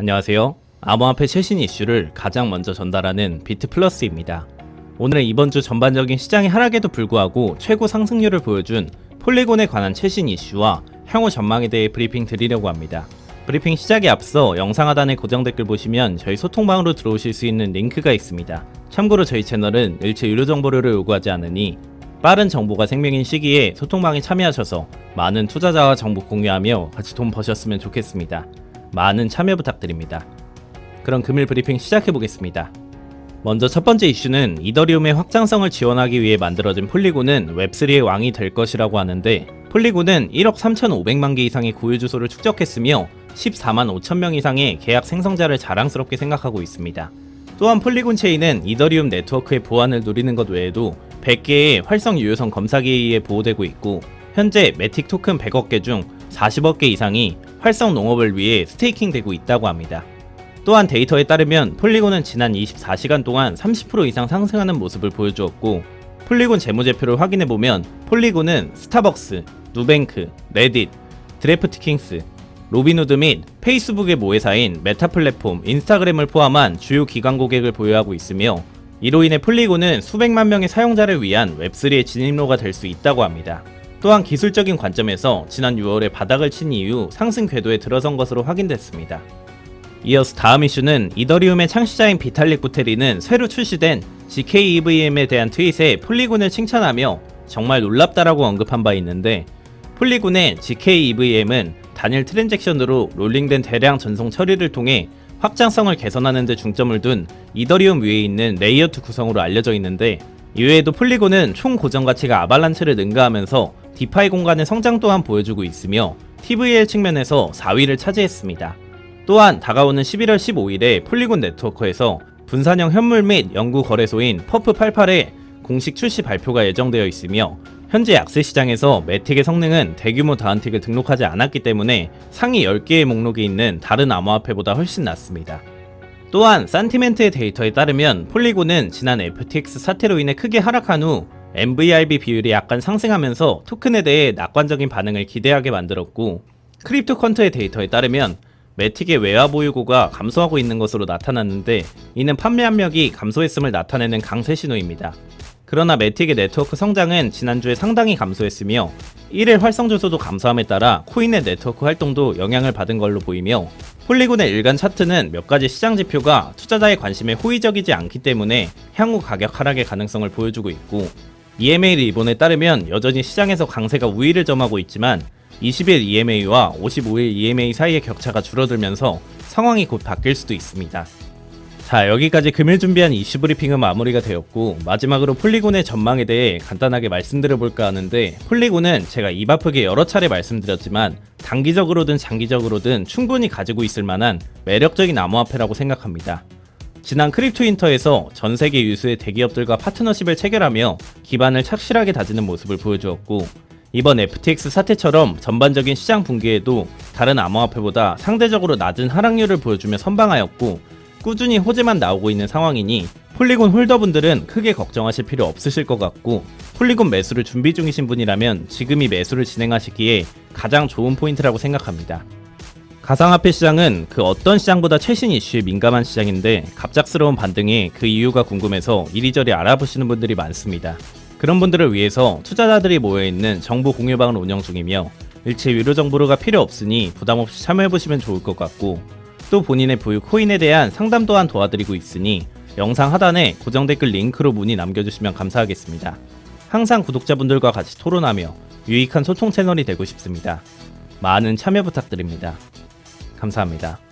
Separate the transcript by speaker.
Speaker 1: 안녕하세요. 암호화폐 최신 이슈를 가장 먼저 전달하는 비트플러스입니다. 오늘은 이번 주 전반적인 시장의 하락에도 불구하고 최고 상승률을 보여준 폴리곤에 관한 최신 이슈와 향후 전망에 대해 브리핑 드리려고 합니다. 브리핑 시작에 앞서 영상 하단에 고정 댓글 보시면 저희 소통방으로 들어오실 수 있는 링크가 있습니다. 참고로 저희 채널은 일체 유료 정보료를 요구하지 않으니 빠른 정보가 생명인 시기에 소통방에 참여하셔서 많은 투자자와 정보 공유하며 같이 돈 버셨으면 좋겠습니다. 많은 참여 부탁드립니다. 그럼 금일 브리핑 시작해 보겠습니다. 먼저 첫 번째 이슈는 이더리움의 확장성을 지원하기 위해 만들어진 폴리곤은 웹3의 왕이 될 것이라고 하는데 폴리곤은 1억 3,500만 개 이상의 고유 주소를 축적했으며 14만 5천 명 이상의 계약 생성자를 자랑스럽게 생각하고 있습니다. 또한 폴리곤 체인은 이더리움 네트워크의 보안을 노리는 것 외에도 100개의 활성 유효성 검사기에 의해 보호되고 있고 현재 매틱 토큰 100억 개 중 40억 개 이상이 활성 농업을 위해 스테이킹 되고 있다고 합니다. 또한 데이터에 따르면 폴리곤은 지난 24시간 동안 30% 이상 상승하는 모습을 보여주었고 폴리곤 재무제표를 확인해보면 폴리곤은 스타벅스, 누뱅크, 레딧, 드래프트킹스, 로비누드 및 페이스북의 모회사인 메타 플랫폼 인스타그램을 포함한 주요 기관 고객을 보유하고 있으며 이로 인해 폴리곤은 수백만 명의 사용자를 위한 웹3의 진입로가 될 수 있다고 합니다. 또한 기술적인 관점에서 지난 6월에 바닥을 친 이후 상승 궤도에 들어선 것으로 확인됐습니다. 이어서 다음 이슈는 이더리움의 창시자인 비탈릭 부테리는 새로 출시된 GKEVM에 대한 트윗에 폴리곤을 칭찬하며 정말 놀랍다라고 언급한 바 있는데 폴리곤의 GKEVM은 단일 트랜잭션으로 롤링된 대량 전송 처리를 통해 확장성을 개선하는 데 중점을 둔 이더리움 위에 있는 레이어2 구성으로 알려져 있는데 이외에도 폴리곤은 총 고정 가치가 아발란체를 능가하면서 디파이 공간의 성장 또한 보여주고 있으며 TVL 측면에서 4위를 차지했습니다. 또한 다가오는 11월 15일에 폴리곤 네트워크에서 분산형 현물 및 연구 거래소인 퍼프88의 공식 출시 발표가 예정되어 있으며 현재 약세 시장에서 매틱의 성능은 대규모 다운틱을 등록하지 않았기 때문에 상위 10개의 목록에 있는 다른 암호화폐보다 훨씬 낮습니다. 또한 산티멘트의 데이터에 따르면 폴리곤은 지난 FTX 사태로 인해 크게 하락한 후 MVRB 비율이 약간 상승하면서 토큰에 대해 낙관적인 반응을 기대하게 만들었고 크립토 컨트의 데이터에 따르면 매틱의 외화 보유고가 감소하고 있는 것으로 나타났는데 이는 판매 압력이 감소했음을 나타내는 강세 신호입니다. 그러나 매틱의 네트워크 성장은 지난주에 상당히 감소했으며 1일 활성 주소도 감소함에 따라 코인의 네트워크 활동도 영향을 받은 걸로 보이며 폴리곤의 일간 차트는 몇 가지 시장 지표가 투자자의 관심에 호의적이지 않기 때문에 향후 가격 하락의 가능성을 보여주고 있고 EMA 리본에 따르면 여전히 시장에서 강세가 우위를 점하고 있지만 20일 EMA와 55일 EMA 사이의 격차가 줄어들면서 상황이 곧 바뀔 수도 있습니다. 자 여기까지 금일 준비한 이슈 브리핑은 마무리가 되었고 마지막으로 폴리곤의 전망에 대해 간단하게 말씀드려 볼까 하는데 폴리곤은 제가 입 아프게 여러 차례 말씀드렸지만 단기적으로든 장기적으로든 충분히 가지고 있을 만한 매력적인 암호화폐라고 생각합니다. 지난 크립토 인터에서 전 세계 유수의 대기업들과 파트너십을 체결하며 기반을 착실하게 다지는 모습을 보여주었고 이번 FTX 사태처럼 전반적인 시장 붕괴에도 다른 암호화폐보다 상대적으로 낮은 하락률을 보여주며 선방하였고 꾸준히 호재만 나오고 있는 상황이니 폴리곤 홀더분들은 크게 걱정하실 필요 없으실 것 같고 폴리곤 매수를 준비 중이신 분이라면 지금이 매수를 진행하시기에 가장 좋은 포인트라고 생각합니다. 가상화폐 시장은 그 어떤 시장보다 최신 이슈에 민감한 시장인데 갑작스러운 반등에 그 이유가 궁금해서 이리저리 알아보시는 분들이 많습니다. 그런 분들을 위해서 투자자들이 모여있는 정보 공유방을 운영 중이며 일체 유료 정보가 필요 없으니 부담 없이 참여해보시면 좋을 것 같고 또 본인의 보유 코인에 대한 상담 또한 도와드리고 있으니 영상 하단에 고정 댓글 링크로 문의 남겨주시면 감사하겠습니다. 항상 구독자분들과 같이 토론하며 유익한 소통 채널이 되고 싶습니다. 많은 참여 부탁드립니다. 감사합니다.